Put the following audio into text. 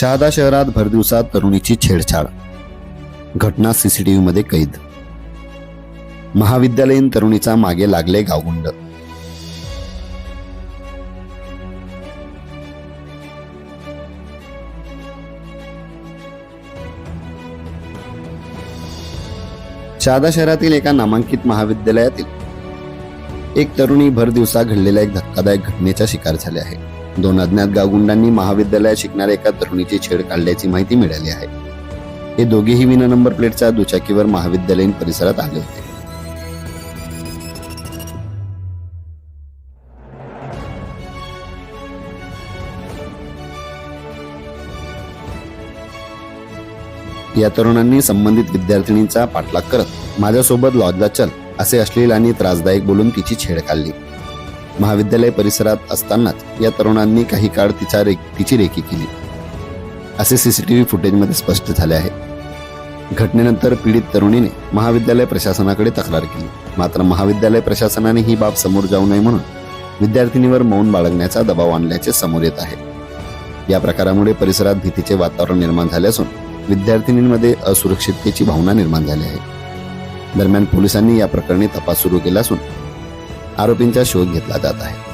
शहादा शहरात भरदिवसात तरुणीची छेडछाड. घटना सीसीटीव्ही मध्ये कैद. महाविद्यालयीन तरुणीचा मागे लागले गावगुंड. शहादा शहरातील एका नामांकित महाविद्यालयातील एक तरुणी भर दिवसा घडलेल्या एक धक्कादायक घटनेचा शिकार झाले आहे. दोन अज्ञात गावगुंडांनी महाविद्यालयात शिकणाऱ्या एका तरुणीची छेड काढल्याची माहिती मिळाली आहे. हे दोघेही विना नंबर प्लेटच्या दुचाकीवर महाविद्यालयीन परिसरात आले होते. या तरुणांनी संबंधित विद्यार्थिनीचा पाठलाग करत माझ्यासोबत लॉजला चल असे अश्लील आणि त्रासदायक बोलून तिची छेड काढली. महाविद्यालय परिसरात असतानाच या तरुणांनी काही काळ तिच्या रे तिची रेखी केली. असे सीसीटीव्ही फुटेजमध्ये स्पष्ट झाले आहे. घटनेनंतर पीडित तरुणीने महाविद्यालय प्रशासनाकडे तक्रार केली. मात्र महाविद्यालय प्रशासनाने ही बाब समोर जाऊ नये म्हणून विद्यार्थिनीवर मौन बाळगण्याचा दबाव आणल्याचे समोर येत आहे. या प्रकारामुळे परिसरात भीतीचे वातावरण निर्माण झाले असून विद्यार्थिनींमध्ये असुरक्षिततेची भावना निर्माण झाली आहे. दरम्यान पोलिसांनी या प्रकरणी तपास सुरू केला असून आरोपींचा शोध घेतला जात आहे.